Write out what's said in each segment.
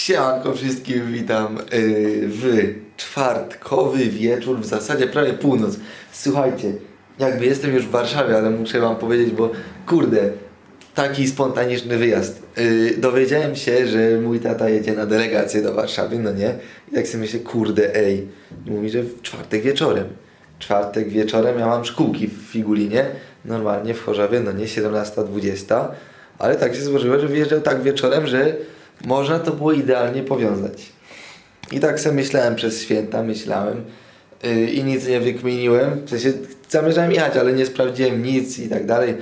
Siemanko wszystkim, witam yy, w czwartkowy wieczór, w zasadzie prawie północ. Słuchajcie, jakby jestem już w Warszawie, ale muszę wam powiedzieć, bo kurde, taki spontaniczny wyjazd. Yy, dowiedziałem się, że mój tata jedzie na delegację do Warszawy, no nie? I tak sobie myślę, kurde, ej, mówi, że w czwartek wieczorem. Czwartek wieczorem ja mam szkółki w Figulinie, normalnie w Chorzowie, no nie, 17.20, ale tak się złożyło, że wyjeżdżał tak wieczorem, że można to było idealnie powiązać. I tak sobie myślałem przez święta, myślałem yy, i nic nie wykminiłem. W sensie zamierzałem jechać, ale nie sprawdziłem nic i tak dalej.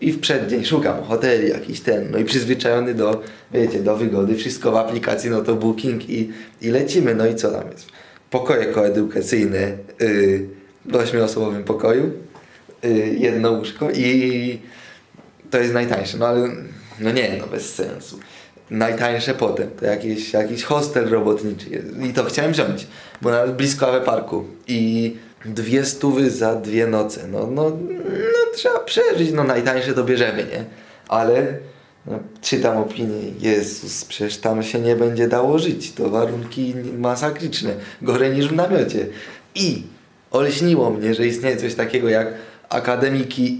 I w przeddzień szukam hoteli jakiś ten, no i przyzwyczajony do, wiecie, do wygody, wszystko w aplikacji, no to booking i, i lecimy. No i co tam jest? Pokoje koedukacyjne yy, w ośmioosobowym pokoju, yy, jedno łóżko i to jest najtańsze, no ale no nie, no bez sensu. Najtańsze potem, to jakiś, jakiś hostel robotniczy. I to chciałem wziąć, bo nawet blisko Awe Parku. I dwie stówy za dwie noce, no, no, no trzeba przeżyć, no najtańsze to bierzemy, nie? Ale no, czytam opinię, Jezus, przecież tam się nie będzie dało żyć, to warunki masakryczne, gorzej niż w namiocie. I olśniło mnie, że istnieje coś takiego jak akademiki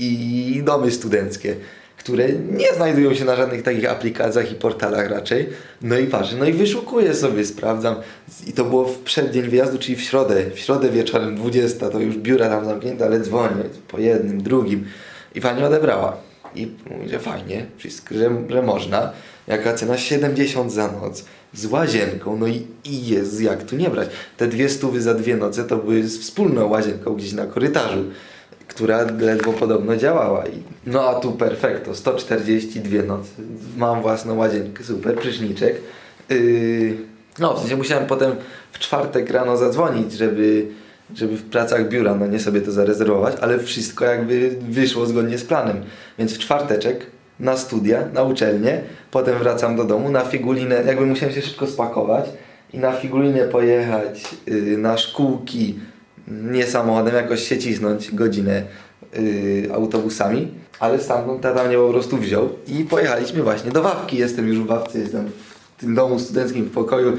i domy studenckie, które nie znajdują się na żadnych takich aplikacjach i portalach raczej. No i patrzę, no i wyszukuję sobie, sprawdzam. I to było w przeddzień wyjazdu, czyli w środę. W środę wieczorem 20, to już biura tam zamknięte, ale dzwonię po jednym, drugim. I pani odebrała. I mówi, że fajnie, wszystko, że, że można. Jaka cena? 70 za noc. Z łazienką, no i, i jest, jak tu nie brać. Te dwie stówy za dwie noce to były z wspólną łazienką gdzieś na korytarzu, która ledwo podobno działała. I, no a tu perfekto, 142 noce. Mam własną łazienkę, super, pryszniczek. Yy, no, w sensie musiałem potem w czwartek rano zadzwonić, żeby, żeby w pracach biura, no nie sobie to zarezerwować, ale wszystko jakby wyszło zgodnie z planem. Więc w czwarteczek na studia, na uczelnię, potem wracam do domu, na figulinę, jakby musiałem się szybko spakować i na figulinę pojechać, yy, na szkółki, nie samochodem, jakoś się cisnąć godzinę yy, autobusami, ale stamtąd tata mnie po prostu wziął i pojechaliśmy właśnie do Wawki. Jestem już w Wawce, jestem w tym domu studenckim w pokoju,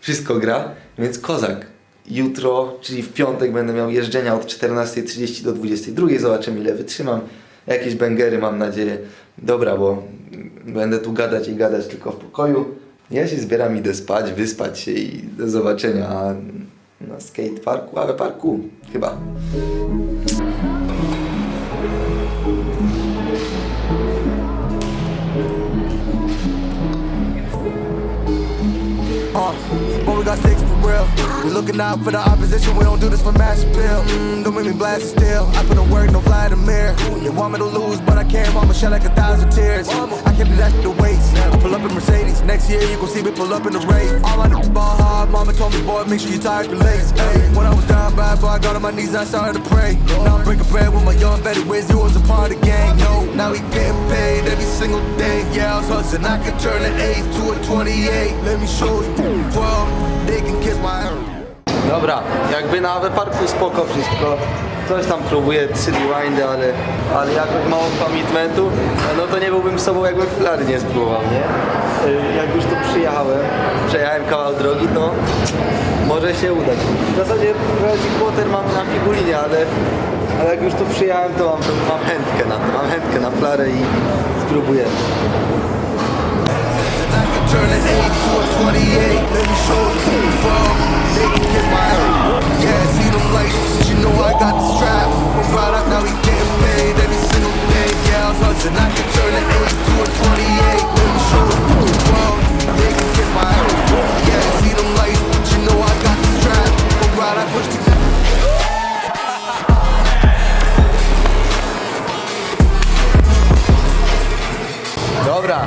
wszystko gra, więc kozak. Jutro, czyli w piątek będę miał jeżdżenia od 14.30 do 22.00, zobaczymy ile wytrzymam. Jakieś bęgery mam nadzieję. Dobra, bo będę tu gadać i gadać tylko w pokoju. Ja się zbieram, idę spać, wyspać się i do zobaczenia na skateparku, ale parku chyba. Uh, but we got six for real. We looking out for the opposition, we don't do this for mass appeal. Mm, don't make me blast still. I put in work, no fly the mirror. They want me to lose, but I can't. Mama shed like a thousand tears. I can't do that shit to waste. Pull up in Mercedes. Next year, you gon' see me pull up in the race. All I know ball hard. Mama told me, boy, make sure you tie your legs. Hey, when I was down bad, boy, I got on my knees, I started to pray. Now I'm breaking bread with my young vet, Wiz, you was a part of the gang. No, now he getting paid every single day. Yeah, I was hustling, I could turn an 8 to a 28. Let me show you. 12, they can kiss my ass. Dobra, jakby na Awe Parku spoko wszystko. Coś tam próbuję, city windy, ale, ale jakoś mało commitmentu, no to nie byłbym sobą jakbym flary nie spróbował, nie? Y, Jak już tu przyjechałem, przejechałem kawał drogi, to może się udać. W zasadzie Rising Water mam na figulinie, ale, ale jak już tu przyjechałem, to mam, to mam chętkę na to, mam chętkę na flarę i spróbujemy. I can turn an 8 to a 28. Let me show you. 12, they can kiss my ass. Yeah, see them lights, you know I got the strap. From right up now, getting paid every single day. Yeah, I was hustling. I can turn an 8 to a 28. Let me show you. 12, they can kiss my ass. Yeah, see them lights, you know I got the strap. From I push the Dobra,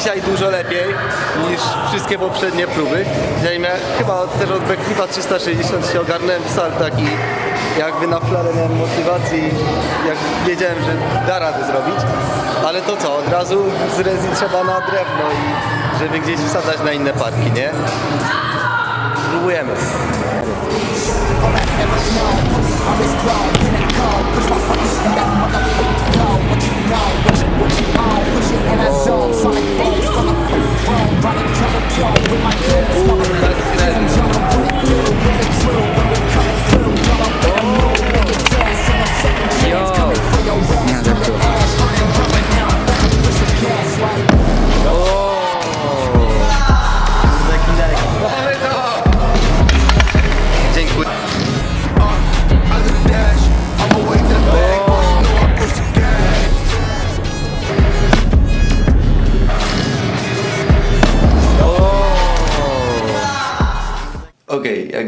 dzisiaj dużo lepiej niż wszystkie poprzednie próby. Dzisiaj miałem, chyba też od backflipa 360 się ogarnąłem w saltach i jakby na flarę miałem motywacji, jak wiedziałem, że da radę zrobić. Ale to co, od razu z rezi trzeba na drewno i żeby gdzieś wsadzać na inne parki, nie? Spróbujemy.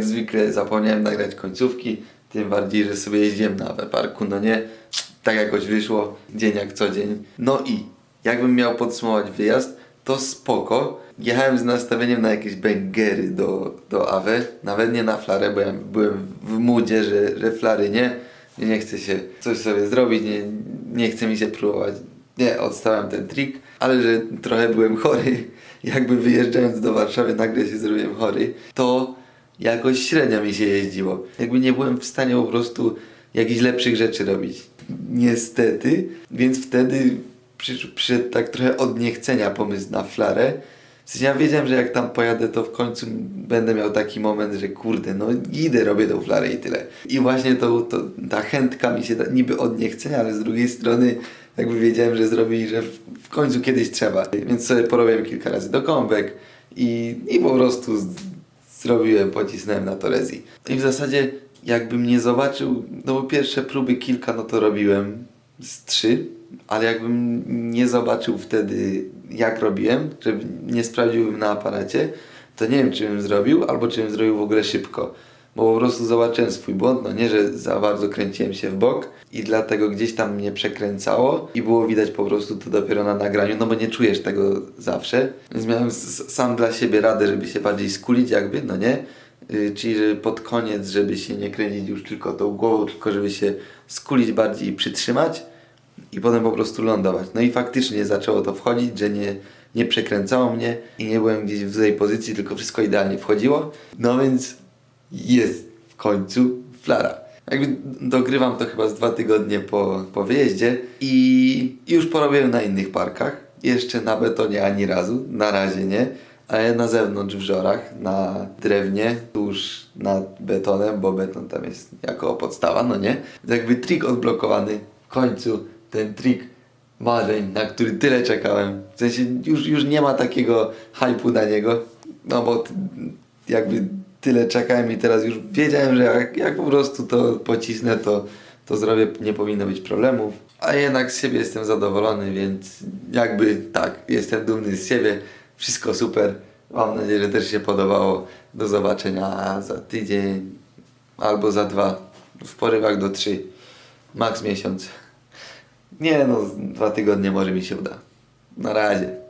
Jak zwykle zapomniałem nagrać końcówki, tym bardziej, że sobie jeździłem na parku, no nie? Tak jakoś wyszło, dzień jak co dzień. No i jakbym miał podsumować wyjazd, to spoko. Jechałem z nastawieniem na jakieś bęgery do, do Awe, nawet nie na flarę, bo ja byłem w moodzie, że, że flary nie, nie chcę się coś sobie zrobić, nie, nie chce mi się próbować. Nie, odstałem ten trik, ale że trochę byłem chory, jakby wyjeżdżając do Warszawy nagle się zrobiłem chory, to jakoś średnio mi się jeździło. Jakby nie byłem w stanie po prostu jakichś lepszych rzeczy robić. Niestety, więc wtedy przyszedł, tak trochę od niechcenia pomysł na flarę. W sensie ja wiedziałem, że jak tam pojadę, to w końcu będę miał taki moment, że kurde, no idę, robię tą flarę i tyle. I właśnie to, to, ta chętka mi się da, niby od niechcenia, ale z drugiej strony jakby wiedziałem, że zrobię i że w, w końcu kiedyś trzeba. Więc sobie porobiłem kilka razy do kąbek i, i po prostu zrobiłem, pocisnąłem na Torezji. I w zasadzie jakbym nie zobaczył, no bo pierwsze próby kilka, no to robiłem z trzy, ale jakbym nie zobaczył wtedy jak robiłem, żeby nie sprawdziłbym na aparacie, to nie wiem czy bym zrobił, albo czy bym zrobił w ogóle szybko. Bo po prostu zobaczyłem swój błąd, no nie, że za bardzo kręciłem się w bok i dlatego gdzieś tam mnie przekręcało i było widać po prostu to dopiero na nagraniu, no bo nie czujesz tego zawsze. Więc miałem sam dla siebie radę, żeby się bardziej skulić jakby, no nie? Yy, Czyli że pod koniec, żeby się nie kręcić już tylko tą głową, tylko żeby się skulić bardziej i przytrzymać i potem po prostu lądować. No i faktycznie zaczęło to wchodzić, że nie, nie przekręcało mnie i nie byłem gdzieś w złej pozycji, tylko wszystko idealnie wchodziło. No więc jest w końcu flara. Jakby dogrywam to chyba z dwa tygodnie po, po wyjeździe i już porobiłem na innych parkach. Jeszcze na betonie ani razu, na razie nie, ale na zewnątrz w żorach, na drewnie, tuż nad betonem, bo beton tam jest jako podstawa, no nie? Jakby trik odblokowany, w końcu ten trik marzeń, na który tyle czekałem. W sensie już, już nie ma takiego hypu na niego, no bo jakby tyle czekałem i teraz już wiedziałem, że jak, jak po prostu to pocisnę, to, to zrobię, nie powinno być problemów. A jednak z siebie jestem zadowolony, więc jakby tak, jestem dumny z siebie, wszystko super. Mam nadzieję, że też się podobało. Do zobaczenia za tydzień albo za dwa, w porywach do trzy, maks miesiąc. Nie no, dwa tygodnie może mi się uda. Na razie.